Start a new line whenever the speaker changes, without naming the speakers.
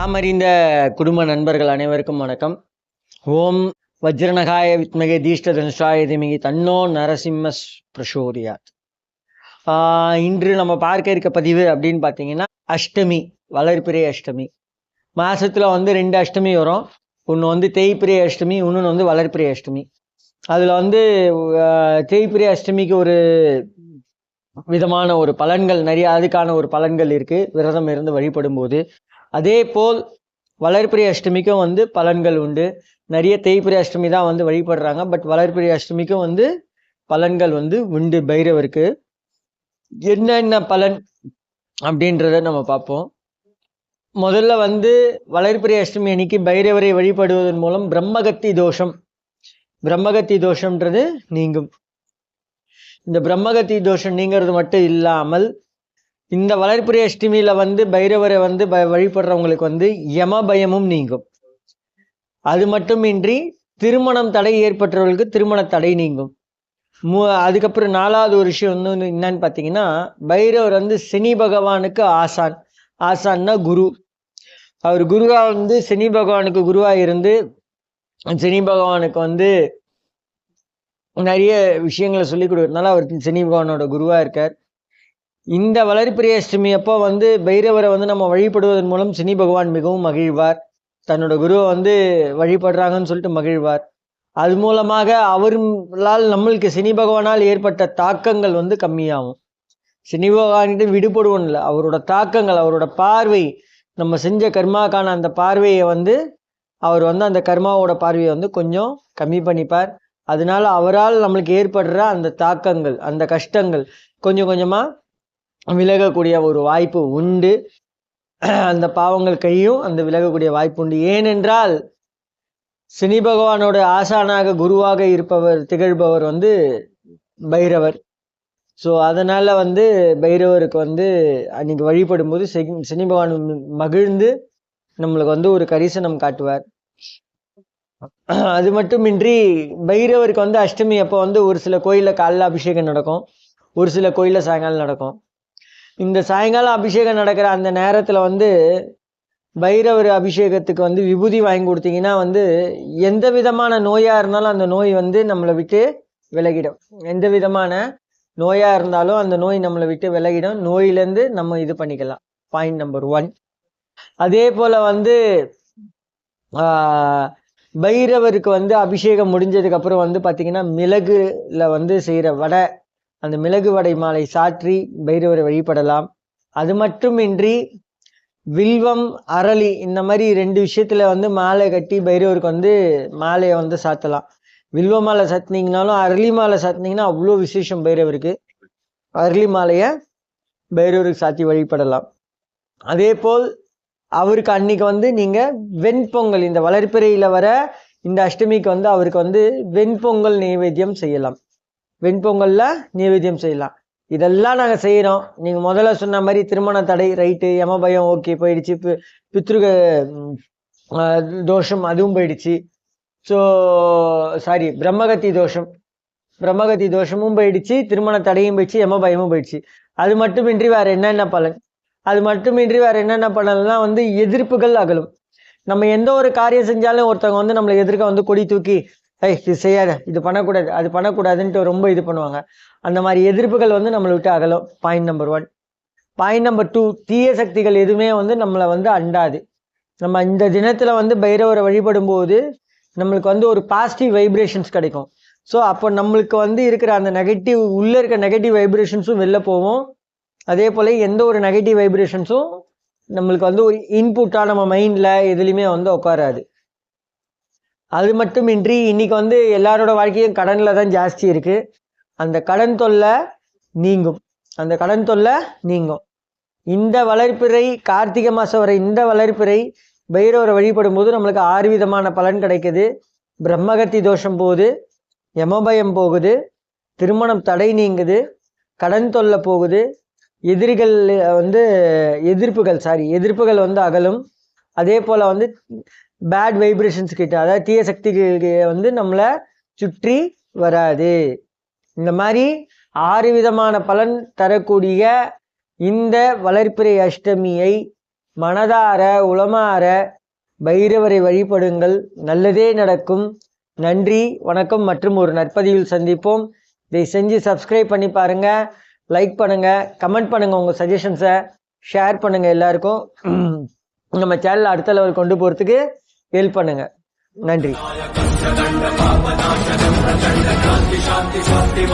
யாமறிந்த குடும்ப நண்பர்கள் அனைவருக்கும் வணக்கம். ஓம் வஜ்ரநகாய வித்மகே தீஷ்ட தனுஷாய திமிகி தன்னோ நரசிம்ம பிரசோதியாத். ஆஹ் இன்று நம்ம பார்க்க இருக்க பதிவு அப்படின்னு பார்த்தீங்கன்னா அஷ்டமி வளர்பிறை அஷ்டமி. மாசத்துல வந்து ரெண்டு அஷ்டமி வரும். ஒன்று வந்து தேய்பிரை அஷ்டமி இன்னொன்று வந்து வளர்பிறை அஷ்டமி. அதில் வந்து ஆஹ் அஷ்டமிக்கு ஒரு விதமான ஒரு பலன்கள் நிறைய அதுக்கான ஒரு பலன்கள் இருக்கு. விரதம் இருந்து வழிபடும் போது அதே போல் வளர்பிறை அஷ்டமிக்கும் வந்து பலன்கள் உண்டு. நிறைய தேய்பிறை அஷ்டமி தான் வந்து வழிபடுறாங்க. பட் வளர்பிறை அஷ்டமிக்கும் வந்து பலன்கள் வந்து உண்டு பைரவருக்கு. என்னென்ன பலன் அப்படின்றத நம்ம பார்ப்போம். முதல்ல வந்து வளர்பிறை அஷ்டமி அன்னைக்கு பைரவரை வழிபடுவதன் மூலம் பிரம்மகத்தி தோஷம். பிரம்மகத்தி தோஷம்ன்றது நீங்கும். இந்த பிரம்மகத்தி தோஷம் நீங்கிறது மட்டும் இல்லாமல் இந்த வளர்பிறை அஷ்டமியில வந்து பைரவரை வந்து ப- வழிபடுறவங்களுக்கு வந்து யம பயமும் நீங்கும். அது மட்டுமின்றி திருமணம் தடை ஏற்பட்டவர்களுக்கு திருமண தடை நீங்கும். மூ அதுக்கப்புறம் நாலாவது ஒரு விஷயம் வந்து என்னன்னு பார்த்தீங்கன்னா பைரவர் வந்து சனி பகவானுக்கு ஆசான். ஆசான்னா குரு. அவர் குருவா வந்து சனி பகவானுக்கு குருவா இருந்து சனி பகவானுக்கு வந்து நிறைய விஷயங்களை சொல்லி கொடுக்கறதுனால அவர் சனி பகவானோட குருவா இருக்கார். இந்த வளர்பிறை அஷ்டமி அப்போ வந்து பைரவரை வந்து நம்ம வழிபடுவதன் மூலம் சனி பகவான் மிகவும் மகிழ்வார். தன்னோட குருவை வந்து வழிபடுறாங்கன்னு சொல்லிட்டு மகிழ்வார். அது மூலமாக அவர்களால் நம்மளுக்கு சனி பகவானால் ஏற்பட்ட தாக்கங்கள் வந்து கம்மியாகும். சனி பகவான்கிட்ட விடுபடுவோம் இல்லை. அவரோட தாக்கங்கள் அவரோட பார்வை நம்ம செஞ்ச கர்மாக்கான அந்த பார்வையை வந்து அவர் வந்து அந்த கர்மாவோட பார்வையை வந்து கொஞ்சம் கம்மி பண்ணிப்பார். அதனால அவரால் நம்மளுக்கு ஏற்படுற அந்த தாக்கங்கள் அந்த கஷ்டங்கள் கொஞ்சம் கொஞ்சமாக விலகக்கூடிய ஒரு வாய்ப்பு உண்டு. அந்த பாவங்கள் கையும் அந்த விலகக்கூடிய வாய்ப்பு உண்டு. ஏனென்றால் சனி பகவானோட ஆசானாக குருவாக இருப்பவர் திகழ்பவர் வந்து பைரவர். ஸோ அதனால் வந்து பைரவருக்கு வந்து அன்னைக்கு வழிபடும்போது சனி பகவான் மகிழ்ந்து நம்மளுக்கு வந்து ஒரு கரிசனம் காட்டுவார். அது மட்டுமின்றி பைரவருக்கு வந்து அஷ்டமி அப்போ வந்து ஒரு சில கோயிலில் காலைல அபிஷேகம் நடக்கும். ஒரு சில கோயிலில் சாயங்காலம் நடக்கும். இந்த சாயங்காலம் அபிஷேகம் நடக்கிற அந்த நேரத்தில் வந்து பைரவர் அபிஷேகத்துக்கு வந்து விபூதி வாங்கி கொடுத்தீங்கன்னா வந்து எந்த விதமான நோயாக இருந்தாலும் அந்த நோய் வந்து நம்மளை விட்டு விலகிடும். எந்த விதமான நோயாக இருந்தாலும் அந்த நோய் நம்மளை விட்டு விலகிடும். நோயிலேருந்து நம்ம இது பண்ணிக்கலாம். பாயிண்ட் நம்பர் ஒன் அதே போல் வந்து பைரவருக்கு வந்து அபிஷேகம் முடிஞ்சதுக்கப்புறம் வந்து பார்த்திங்கன்னா மிளகுல வந்து செய்கிற வடை அந்த மிளகு வடை மாலை சாற்றி பைரவரை வழிபடலாம். அது மட்டுமின்றி வில்வம் அரளி இந்த மாதிரி ரெண்டு விஷயத்துல வந்து மாலை கட்டி பைரவருக்கு வந்து மாலையை வந்து சாத்தலாம். வில்வ மாலை சாத்தினீங்கனாலும் அரளி மாலை சாத்தினீங்கன்னா அவ்வளோ விசேஷம் பைரவருக்கு. அரளி மாலையை பைரவருக்கு சாத்தி வழிபடலாம். அதே போல் அவருக்கு அன்னைக்கு வந்து நீங்கள் வெண்பொங்கல் இந்த வளர்ப்பிறையில் வர இந்த அஷ்டமிக்கு வந்து அவருக்கு வந்து வெண்பொங்கல் நைவேத்தியம் செய்யலாம். வெண்பொங்கல்ல நைவேத்தியம் செய்யலாம். இதெல்லாம் நாங்கள் செய்யறோம். நீங்க முதல்ல சொன்ன மாதிரி திருமண தடை ரைட்டு யமபயம் ஓகே போயிடுச்சு. பி- பித்ருக தோஷம் அதுவும் போயிடுச்சு. ஸோ சாரி பிரம்மகத்தி தோஷம். பிரம்மகத்தி தோஷமும் போயிடுச்சு திருமண தடையும் போயிடுச்சு யமபயமும் போயிடுச்சு. அது மட்டுமின்றி வேற என்னென்ன பலன்? அது மட்டுமின்றி வேற என்னென்ன பலன்னா வந்து எதிர்ப்புகள் அகலும். நம்ம எந்த ஒரு காரியம் செஞ்சாலும் ஒருத்தவங்க வந்து நம்மளை எதிர்க்க வந்து கொடி தூக்கி ஏய் இது செய்யாத. இது பண்ணக்கூடாது. அது பண்ணக்கூடாதுன்ட்டு ரொம்ப இது பண்ணுவாங்க. அந்த மாதிரி எதிர்ப்புகள் வந்து நம்மளை விட்டு அகலும். Point number one point number two தீய சக்திகள் எதுவுமே வந்து நம்மளை வந்து அண்டாது. நம்ம இந்த தினத்தில் வந்து பைரவரை வழிபடும் போது நம்மளுக்கு வந்து ஒரு பாசிட்டிவ் வைப்ரேஷன்ஸ் கிடைக்கும். ஸோ அப்போ நம்மளுக்கு வந்து இருக்கிற அந்த நெகட்டிவ் உள்ளே இருக்க நெகட்டிவ் வைப்ரேஷன்ஸும் வெளில போகும். அதே போல் எந்த ஒரு நெகட்டிவ் வைப்ரேஷன்ஸும் நம்மளுக்கு வந்து ஒரு இன்புட்டாக நம்ம மைண்டில் எதுலேயுமே வந்து உட்காராது. அது மட்டுமின்றி இன்னைக்கு வந்து எல்லாரோட வாழ்க்கையும் கடனில் தான் ஜாஸ்தி இருக்குது அந்த கடன் தொல்லை நீங்கும். அந்த கடன் தொல்லை நீங்கும். இந்த வளர்ப்பிறை கார்த்திகை மாதம் வரை இந்த வளர்ப்பிறை பைரவரை வழிபடும் போது நம்மளுக்கு ஆறு விதமான பலன் கிடைக்குது. பிரம்மகத்தி தோஷம் போகுது யமபயம் போகுது திருமணம் தடை நீங்குது கடன் தொல்லை போகுது எதிரிகள் வந்து எதிர்ப்புகள் சாரி எதிர்ப்புகள் வந்து அகலும். அதே போல் வந்து பேட் வைப்ரேஷன்ஸ் கிட்ட அதாவது தீய சக்திகளுக்கு வந்து நம்மளை சுற்றி வராது. இந்த மாதிரி ஆறு விதமான பலன் தரக்கூடிய இந்த வளர்ப்பிறை அஷ்டமியை மனதார உளமாற பைரவரை வழிபடுங்கள். நல்லதே நடக்கும். நன்றி வணக்கம் மற்றும் ஒரு நற்பதிவில் சந்திப்போம். இதை செஞ்சு சப்ஸ்கிரைப் பண்ணி பாருங்கள் லைக் பண்ணுங்கள் கமெண்ட் பண்ணுங்கள் உங்கள் சஜஷன்ஸை ஷேர் பண்ணுங்கள் எல்லாருக்கும். நம்ம சேனலை அடுத்த லெவல் கொண்டு போகிறதுக்கு ஹெல்ப் பண்ணுங்க. நன்றி.
சாந்தி